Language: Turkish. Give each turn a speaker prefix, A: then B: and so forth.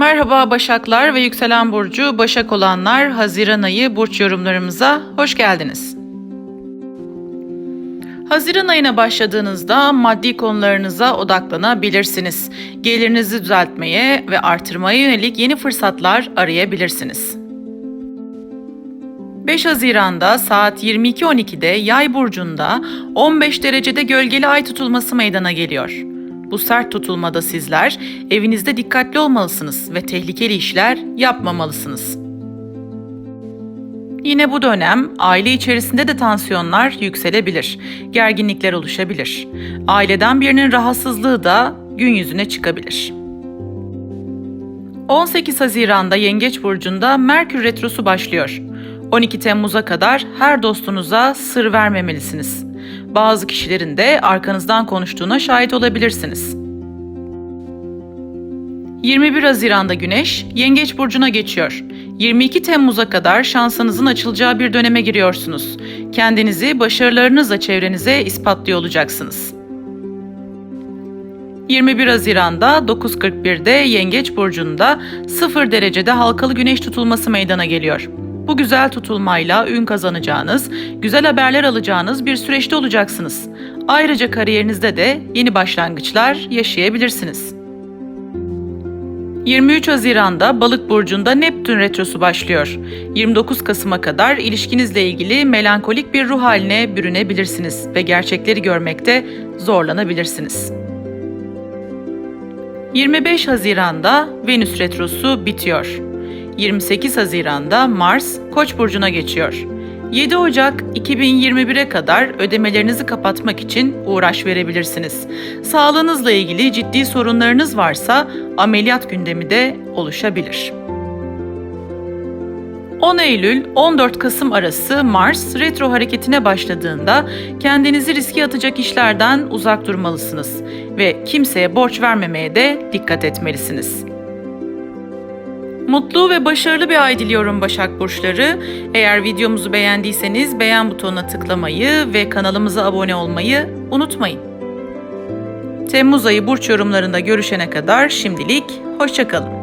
A: Merhaba Başaklar ve yükselen burcu Başak olanlar Haziran ayı burç yorumlarımıza hoş geldiniz. Haziran ayına başladığınızda maddi konularınıza odaklanabilirsiniz. Gelirinizi düzeltmeye ve artırmaya yönelik yeni fırsatlar arayabilirsiniz. 5 Haziran'da saat 22.12'de Yay burcunda 15 derecede gölgeli ay tutulması meydana geliyor. Bu sert tutulmada sizler evinizde dikkatli olmalısınız ve tehlikeli işler yapmamalısınız. Yine bu dönem aile içerisinde de tansiyonlar yükselebilir, gerginlikler oluşabilir. Aileden birinin rahatsızlığı da gün yüzüne çıkabilir. 18 Haziran'da Yengeç burcunda Merkür retrosu başlıyor. 12 Temmuz'a kadar her dostunuza sır vermemelisiniz. Bazı kişilerin de arkanızdan konuştuğuna şahit olabilirsiniz. 21 Haziran'da Güneş Yengeç burcuna geçiyor. 22 Temmuz'a kadar şansınızın açılacağı bir döneme giriyorsunuz. Kendinizi başarılarınızla çevrenize ispatlıyor olacaksınız. 21 Haziran'da 9.41'de Yengeç burcunda 0 derecede halkalı güneş tutulması meydana geliyor. Bu güzel tutulmayla ün kazanacağınız, güzel haberler alacağınız bir süreçte olacaksınız. Ayrıca kariyerinizde de yeni başlangıçlar yaşayabilirsiniz. 23 Haziran'da Balık burcunda Neptün retrosu başlıyor. 29 Kasım'a kadar ilişkinizle ilgili melankolik bir ruh haline bürünebilirsiniz ve gerçekleri görmekte zorlanabilirsiniz. 25 Haziran'da Venüs retrosu bitiyor. 28 Haziran'da Mars Koç burcuna geçiyor. 7 Ocak 2021'e kadar ödemelerinizi kapatmak için uğraş verebilirsiniz. Sağlığınızla ilgili ciddi sorunlarınız varsa ameliyat gündemi de oluşabilir. 10 Eylül 14 Kasım arası Mars retro hareketine başladığında kendinizi riske atacak işlerden uzak durmalısınız ve kimseye borç vermemeye de dikkat etmelisiniz. Mutlu ve başarılı bir ay diliyorum Başak Burçları. Eğer videomuzu beğendiyseniz beğen butonuna tıklamayı ve kanalımıza abone olmayı unutmayın. Temmuz ayı burç yorumlarında görüşene kadar şimdilik hoşçakalın.